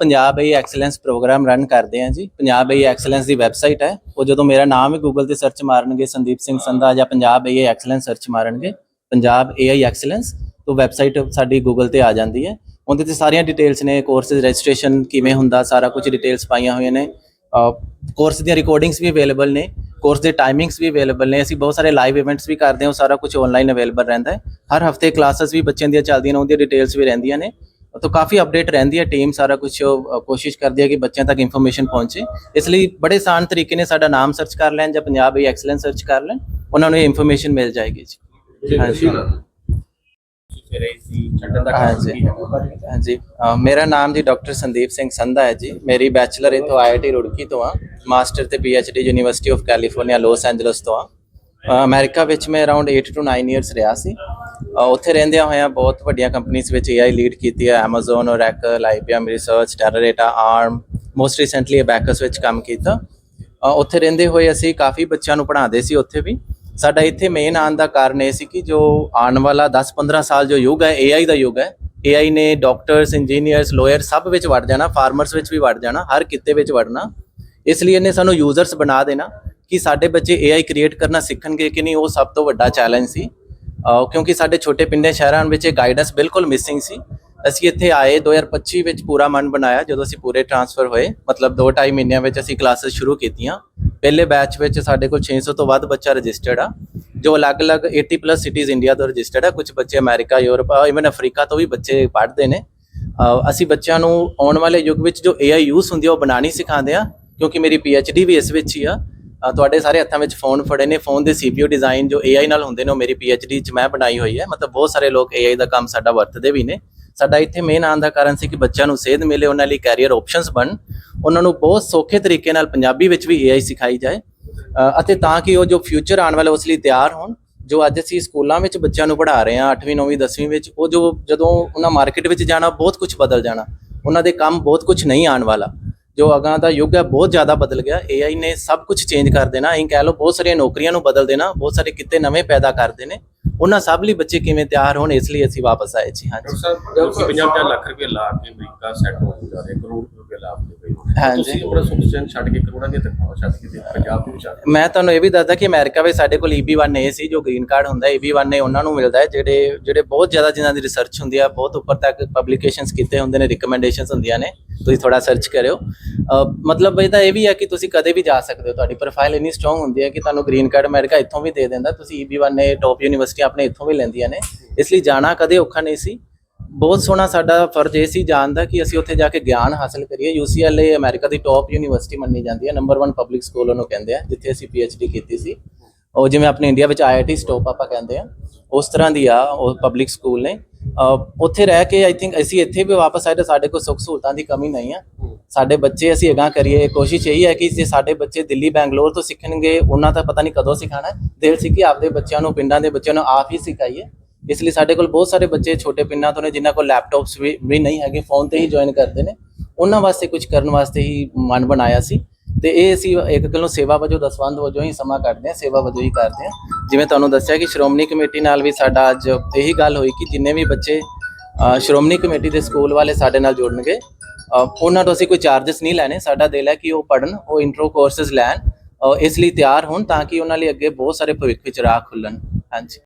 Punjab A excellence programme run ਕਰਦੇ ਹਾਂ ਜੀ। ਪੰਜਾਬ ਏ ਐਕਸਲੈਂਸ ਦੀ ਵੈਬਸਾਈਟ ਹੈ। ਉਹ ਜਦੋਂ ਮੇਰਾ ਨਾਮ ਹੀ ਗੂਗਲ ਤੇ ਸਰਚ ਮਾਰਨਗੇ, ਸੰਦੀਪ ਸਿੰਘ ਸੰਧਾ ਜਾਂ ਪੰਜਾਬ ਏ ਐਕਸਲੈਂਸ ਸਰਚ ਮਾਰਨਗੇ, ਪੰਜਾਬ ਏਆਈ ਐਕਸਲੈਂਸ ਤੋਂ ਵੈਬਸਾਈਟ ਸਾਡੀ ਗੂਗਲ ਤੇ ਆ ਜਾਂਦੀ ਹੈ। ਉਹਦੇ ਤੇ ਸਾਰੀਆਂ ਡਿਟੇਲਸ ਨੇ ਕੋਰਸਸ ਰਜਿਸਟ੍ਰੇਸ਼ਨ ਕਿਵੇਂ ਹੁੰਦਾ, ਸਾਰਾ ਕੁਝ ਡਿਟੇਲਸ ਪਾਈਆਂ ਹੋਈਆਂ ਨੇ। ਕੋਰਸ ਦੀਆਂ ਰਿਕਾਰਡਿੰਗਸ ਵੀ ਅਵੇਲੇਬਲ ਨੇ। ਕੋਰਸ ਦੇ ਟਾਈਮਿੰਗਸ ਵੀ ਅਵੇਲੇਬਲ ਨੇ। ਅਸੀਂ ਬਹੁਤ ਸਾਰੇ ਲਾਈਵ ਇਵੈਂਟਸ ਵੀ ਕਰਦੇ ਹਾਂ ਸਾਰਾ ਕੁਝ ਆਨਲਾਈਨ ਅਵੇਲੇਬਲ ਰਹਿੰਦਾ ਹੈ। ਹਰ ਹਫ਼ਤੇ ਕਲਾਸਸ ਵੀ ਬੱਚਿਆਂ ਦੀਆਂ ਚੱਲਦੀਆਂ ਨੇ, ਉਹਦੀਆਂ ਡਿਟੇਲਸ ਵੀ ਰਹਿੰਦੀਆਂ ਨੇ। ਤੋਂ ਕਾਫੀ ਅਪਡੇਟ ਰਹਿੰਦੀ ਹੈ ਟੀਮ ਸਾਰਾ ਕੁਝ ਕੋਸ਼ਿਸ਼ ਕਰਦੀ ਹੈ ਕਿ ਬੱਚਿਆਂ ਤੱਕ ਇਨਫੋਰਮੇਸ਼ਨ ਪਹੁੰਚੇ। ਇਸ ਲਈ ਬੜੇ ਆਸਾਨ ਤਰੀਕੇ ਨੇ ਸਾਡਾ ਨਾਮ ਸਰਚ ਕਰ ਲੈਣ ਜਾਂ ਪੰਜਾਬ ਏ ਐਕਸਲੈਂਸ ਸਰਚ ਕਰ ਲੈਣ ਉਹਨਾਂ ਨੂੰ ਇਹ ਇਨਫੋਰਮੇਸ਼ਨ ਮਿਲ ਜਾਏਗੀ ਜੀ। ਹਾਂਜੀ। ਹਾਂਜੀ ਮੇਰਾ ਨਾਮ ਜੀ ਡਾਕਟਰ ਸੰਦੀਪ ਸਿੰਘ ਸੰਧਾ ਹੈ ਜੀ। ਮੇਰੀ ਬੈਚਲਰ ਇਥੋਂ ਆਈਆਈਟੀ ਰੁੜਕੀ ਤੋਂ ਆ ਮਾਸਟਰ ਤੇ PhD university of California Los Angeles ਤੋਂ ਆ ਅਮਰੀਕਾ ਵਿੱਚ ਮੈਂ ਅਰਾਊਂਡ 8 ਟੂ 9 ਇਅਰਸ ਰਿਹਾ ਸੀ। ਉੱਥੇ ਰਹਿੰਦਿਆਂ ਹੋਇਆਂ ਬਹੁਤ ਵੱਡੀਆਂ ਕੰਪਨੀਆਂ ਵਿੱਚ ਏਆਈ ਲੀਡ ਕੀਤੀ ਹੈ, Amazon, Oracle IBM research Teradata ARM most recently Abacus ਵਿੱਚ ਕੰਮ ਕੀਤਾ। ਉੱਥੇ ਰਹਿੰਦੇ ਹੋਏ ਅਸੀਂ ਕਾਫੀ ਬੱਚਿਆਂ ਨੂੰ ਪੜ੍ਹਾਉਂਦੇ ਸੀ ਉੱਥੇ ਵੀ। ਸਾਡਾ ਇੱਥੇ ਮੇਨ ਆਉਣ ਦਾ ਕਾਰਨ ਇਹ ਸੀ ਕਿ ਜੋ ਆਉਣ ਵਾਲਾ 10-15 ਸਾਲ ਜੋ ਯੁੱਗ ਹੈ AI ਦਾ ਯੁੱਗ ਹੈ AI ਨੇ ਡਾਕਟਰਸ ਇੰਜੀਨੀਅਰਸ ਲਾਇਰ ਸਭ ਵਿੱਚ ਵੜ ਜਾਣਾ ਫਾਰਮਰਸ ਵਿੱਚ ਵੀ ਵੜ ਜਾਣਾ, ਹਰ ਕਿੱਤੇ ਵਿੱਚ ਵੜਨਾ। ਇਸ ਲਈ ਇਹਨੇ ਸਾਨੂੰ ਯੂਜ਼ਰਸ ਬਣਾ ਦੇਣਾ ਕਿ ਸਾਡੇ ਬੱਚੇ AI ਕ੍ਰੀਏਟ ਕਰਨਾ ਸਿੱਖਣਗੇ ਕਿ ਨਹੀਂ, ਉਹ ਸਭ ਤੋਂ ਵੱਡਾ ਚੈਲੰਜ ਸੀ। ਕਿਉਂਕਿ ਸਾਡੇ ਛੋਟੇ ਪਿੰਡੇ ਸ਼ਹਿਰਾਂ ਵਿੱਚ ਇਹ ਗਾਈਡੈਂਸ ਬਿਲਕੁਲ ਮਿਸਿੰਗ ਸੀ। ਅਸੀਂ ਇੱਥੇ ਆਏ 2025 ਵਿੱਚ ਪੂਰਾ ਮਨ ਬਣਾਇਆ, ਜਦੋਂ ਅਸੀਂ ਪੂਰੇ ਟ੍ਰਾਂਸਫਰ ਹੋਏ। ਮਤਲਬ 2.5 ਮਹੀਨਿਆਂ ਵਿੱਚ ਅਸੀਂ ਕਲਾਸਿਸ ਸ਼ੁਰੂ ਕੀਤੀਆਂ। ਪਹਿਲੇ ਬੈਚ ਵਿੱਚ ਸਾਡੇ ਕੋਲ 600 ਤੋਂ ਵੱਧ ਬੱਚਾ ਰਜਿਸਟਰਡ ਆ, ਜੋ ਅਲੱਗ-ਅਲੱਗ 80 ਪਲੱਸ ਸਿਟੀਜ਼ ਇੰਡੀਆ ਤੋਂ ਰਜਿਸਟਰਡ ਆ। ਕੁਝ ਬੱਚੇ ਅਮਰੀਕਾ, ਯੂਰਪ ਇਵਨ ਅਫਰੀਕਾ ਤੋਂ ਵੀ ਬੱਚੇ ਪੜ੍ਹਦੇ ਨੇ। ਅਸੀਂ ਬੱਚਿਆਂ ਨੂੰ ਆਉਣ ਵਾਲੇ ਯੁੱਗ ਵਿੱਚ ਜੋ AI ਯੂਜ਼ ਹੁੰਦੀ ਆ, ਉਹ ਬਣਾਣੀ ਸਿਖਾਉਂਦੇ ਆ। ਕਿਉਂਕਿ ਮੇਰੀ PhD ਵੀ ਇਸ ਵਿੱਚ ਹੀ ਆ। ਤੁਹਾਡੇ ਸਾਰੇ ਹੱਥਾਂ ਵਿੱਚ ਫੋਨ ਫੜੇ ਨੇ। ਫੋਨ ਦੇ CPU ਡਿਜ਼ਾਈਨ ਜੋ AI ਨਾਲ ਹੁੰਦੇ ਨੇ, ਉਹ ਮੇਰੀ PhD ਚ ਮੈਂ ਬਣਾਈ ਹੋਈ ਹੈ। ਮਤਲਬ ਬਹੁਤ ਸਾਰੇ ਲੋਕ AI ਦਾ ਕੰਮ ਸਾਡਾ ਵਰਤਦੇ ਵੀ ਨੇ। ਸਾਡਾ ਇੱਥੇ ਮੇਨ ਆਉਣ ਦਾ ਕਾਰਨ ਸੀ ਕਿ ਬੱਚਿਆਂ ਨੂੰ ਸੇਧ ਮਿਲੇ, ਉਹਨਾਂ ਲਈ ਕੈਰੀਅਰ ਆਪਸ਼ਨਸ ਬਣ। ਉਹਨਾਂ ਨੂੰ ਬਹੁਤ ਸੌਖੇ ਤਰੀਕੇ ਨਾਲ ਪੰਜਾਬੀ ਵਿੱਚ ਵੀ AI ਸਿਖਾਈ ਜਾਏ। ਅਤੇ ਤਾਂ ਕਿ ਉਹ ਜੋ ਫਿਊਚਰ ਆਉਣ ਵਾਲਾ, ਉਸ ਲਈ ਤਿਆਰ ਹੋਣ। ਜੋ ਅੱਜ ਅਸੀਂ ਸਕੂਲਾਂ ਵਿੱਚ ਬੱਚਿਆਂ ਨੂੰ ਪੜ੍ਹਾ ਰਹੇ ਹਾਂ 8ਵੀਂ 9ਵੀਂ 10ਵੀਂ ਵਿੱਚ, ਉਹ ਜੋ ਜਦੋਂ ਉਹਨਾਂ ਮਾਰਕੀਟ ਵਿੱਚ ਜਾਣਾ ਬਹੁਤ ਕੁਝ ਬਦਲ ਜਾਣਾ। ਉਹਨਾਂ ਦੇ ਕੰਮ ਬਹੁਤ ਕੁਝ ਨਹੀਂ ਆਉਣ ਵਾਲਾ। ਜੋ ਅਗਾਂ ਦਾ ਯੁੱਗ ਹੈ, ਬਹੁਤ ਜ਼ਿਆਦਾ ਬਦਲ ਗਿਆ। AI ਨੇ ਸਭ ਕੁਝ ਚੇਂਜ ਕਰ ਦੇਣਾ। ਇਹ ਕਹਿ ਲਓ, ਬਹੁਤ ਸਾਰੀਆਂ ਨੌਕਰੀਆਂ ਨੂੰ ਬਦਲ ਦੇਣਾ। ਬਹੁਤ ਸਾਰੇ ਕਿੱਤੇ ਨਵੇਂ ਪੈਦਾ ਕਰ ਦੇਣੇ ਉਹਨਾਂ ਸਭ ਲਈ ਬੱਚੇ ਕਿਵੇਂ ਤਿਆਰ ਹੋਣ ਇਸ ਲਈ ਅਸੀਂ ਵਾਪਸ ਆਏ ਜੀ ਹਾਂਜੀ ਡਾਕਟਰ ਸਾਹਿਬ ਤੁਸੀਂ 50 ਲੱਖ ਰੁਪਏ ਲਾ ਕੇ ਅਮਰੀਕਾ ਸੈੱਟ ਹੋ ਜਾ ਰਹੇ ਕਰੋੜ ਰੁਪਏ ਲਾ ਕੇ। ਤੁਸੀਂ ਆਪਣਾ ਸੁਖਚੈਨ ਛੱਡ ਕੇ ਕਰੋੜਾਂ ਦੀ ਤਨਖਾਹ ਛੱਡ ਕੇ ਤੇ ਪੰਜਾਬ ਆ ਗਏ। ਮੈਂ ਤੁਹਾਨੂੰ ਇਹ ਵੀ ਦੱਸਦਾ ਕਿ ਅਮਰੀਕਾ ਵਿੱਚ ਸਾਡੇ ਕੋਲ EB1 A ਸੀ ਜੋ ਗ੍ਰੀਨ ਕਾਰਡ ਹੁੰਦਾ ਹੈ EB1 A ਉਹਨਾਂ ਨੂੰ ਮਿਲਦਾ ਹੈ ਜਿਹੜੇ ਜਿਹੜੇ ਬਹੁਤ ਜ਼ਿਆਦਾ ਜਿਨ੍ਹਾਂ ਦੀ ਰਿਸਰਚ ਹੁੰਦੀ ਹੈ ਬਹੁਤ ਉੱਪਰ ਤੱਕ ਪਬਲੀਕੇਸ਼ਨਸ ਕੀਤੇ ਹੁੰਦੇ ਨੇ ਰਿਕਮੈਂਡੇਸ਼ਨਸ ਹੁੰਦੀਆਂ ਨੇ ਤੁਸੀਂ ਥੋੜਾ ਸਰਚ ਕਰਿਓ ਮਤਲਬ ਇਹਦਾ ਇਹ ਵੀ ਹੈ ਕਿ ਤੁਸੀਂ ਕਦੇ ਵੀ ਜਾ ਸਕਦੇ ਹੋ ਤੁਹਾਡੀ ਪ੍ਰੋਫਾਈਲ ਇੰਨੀ ਸਟਰੋਂਗ ਹੁੰਦੀ ਹੈ ਕਿ ਤੁਹਾਨੂੰ ਗ੍ਰੀਨ ਕਾਰਡ ਅਮਰੀਕਾ ਇੱਥੋਂ ਵੀ ਦੇ ਦਿੰਦਾ ਤੁਸੀਂ EB1 A ਟੌਪ ਯੂਨੀਵਰਸਿਟੀ ਆਪਣੇ ਇੱਥੋਂ ਵੀ ਲੈਂਦੀਆਂ ਨੇ। ਇਸ ਲਈ ਜਾਣਾ ਕਦੇ ਔਖਾ ਨਹੀਂ ਸੀ। ਬਹੁਤ ਸੋਹਣਾ ਸਾਡਾ ਫਰਜ਼ ਇਹ ਸੀ ਜਾਣ ਦਾ ਕਿ ਅਸੀਂ ਉੱਥੇ ਜਾ ਕੇ ਗਿਆਨ ਹਾਸਲ ਕਰੀਏ। UCLA ਅਮਰੀਕਾ ਦੀ ਟੌਪ ਯੂਨੀਵਰਸਿਟੀ ਮੰਨੀ ਜਾਂਦੀ ਹੈ। ਨੰਬਰ 1 ਪਬਲਿਕ ਸਕੂਲ ਉਹਨੂੰ ਕਹਿੰਦੇ ਆ, ਜਿੱਥੇ ਅਸੀਂ PhD ਕੀਤੀ ਸੀ। ਉਹ ਜਿਵੇਂ ਆਪਣੇ ਇੰਡੀਆ ਵਿੱਚ IIT ਸਟੋਪ ਆਪਾਂ ਕਹਿੰਦੇ ਆ, ਉਸ ਤਰ੍ਹਾਂ ਦੀ ਆ ਉਹ ਪਬਲਿਕ ਸਕੂਲ ਨੇ। ਉੱਥੇ ਰਹਿ ਕੇ ਆਈ ਥਿੰਕ ਅਸੀਂ ਇੱਥੇ ਵੀ ਵਾਪਸ ਆਏ ਤਾਂ ਸਾਡੇ ਕੋਲ ਸੁੱਖ ਸਹੂਲਤਾਂ ਦੀ ਕਮੀ ਨਹੀਂ ਆ। ਸਾਡੇ ਬੱਚੇ ਅਸੀਂ ਅਗਾਂਹ ਕਰੀਏ ਕੋਸ਼ਿਸ਼ ਇਹੀ ਹੈ ਕਿ ਜੇ ਸਾਡੇ ਬੱਚੇ ਦਿੱਲੀ, ਬੈਂਗਲੌਰ ਤੋਂ ਸਿੱਖਣਗੇ, ਉਹਨਾਂ ਤਾਂ ਪਤਾ ਨਹੀਂ ਕਦੋਂ ਸਿਖਾਣਾ ਹੈ। ਦਿਲ ਸੀ ਕਿ ਆਪਦੇ ਬੱਚਿਆਂ ਨੂੰ, ਪਿੰਡਾਂ ਦੇ ਬੱਚਿਆਂ ਨੂੰ ਆਪ ਹੀ ਸਿਖਾਈਏ। ਇਸ ਲਈ ਸਾਡੇ ਕੋਲ ਬਹੁਤ ਸਾਰੇ ਬੱਚੇ ਛੋਟੇ ਪਿੰਡਾਂ ਤੋਂ ਨੇ, ਜਿਨ੍ਹਾਂ ਕੋਲ ਲੈਪਟਾਪਸ ਵੀ ਨਹੀਂ ਹੈਗੇ, ਫੋਨ ਤੇ ਹੀ ਜੁਆਇਨ ਕਰਦੇ ਨੇ। ਉਹਨਾਂ ਵਾਸਤੇ ਕੁਝ ਕਰਨ ਵਾਸਤੇ ਹੀ ਮਨ ਬਣਾਇਆ ਸੀ। ਤੇ ਇਹ ਅਸੀਂ ਇੱਕ ਗੱਲੋਂ ਸੇਵਾ ਵਜੋਂ, ਦਸਵੰਧ ਵਜੋਂ ਹੀ ਸਮਾਂ ਕੱਢਦੇ ਹਾਂ, ਸੇਵਾ ਵਜੋਂ ਹੀ ਕਰਦੇ ਹਾਂ। ਜਿਵੇਂ ਤੁਹਾਨੂੰ ਦੱਸਿਆ ਕਿ ਸ਼੍ਰੋਮਣੀ ਕਮੇਟੀ ਨਾਲ ਵੀ ਸਾਡਾ ਅੱਜ ਇਹੀ ਗੱਲ ਹੋਈ ਕਿ ਜਿੰਨੇ ਵੀ ਬੱਚੇ ਸ਼੍ਰੋਮਣੀ ਕਮੇਟੀ ਦੇ ਸਕੂਲ ਵਾਲੇ ਸਾਡੇ ਨਾਲ ਜੁੜਨਗੇ ਉਹਨਾਂ ਤੋਂ ਅਸੀਂ ਕੋਈ ਚਾਰजेस ਨਹੀਂ ਲੈਣੇ। ਸਾਡਾ ਦਿਲ ਹੈ ਕਿ ਉਹ ਪੜਨ ਉਹ ਇੰਟਰੋ ਕੋਰਸਸ ਲੈਣ ਇਸ ਲਈ ਤਿਆਰ ਹੋਣ ਤਾਂ ਕਿ ਉਹਨਾਂ ਲਈ ਅੱਗੇ ਬਹੁਤ ਸਾਰੇ ਭਵਿੱਖ ਵਿੱਚ ਰਾਹ ਖੁੱਲਣ ਹਾਂਜੀ।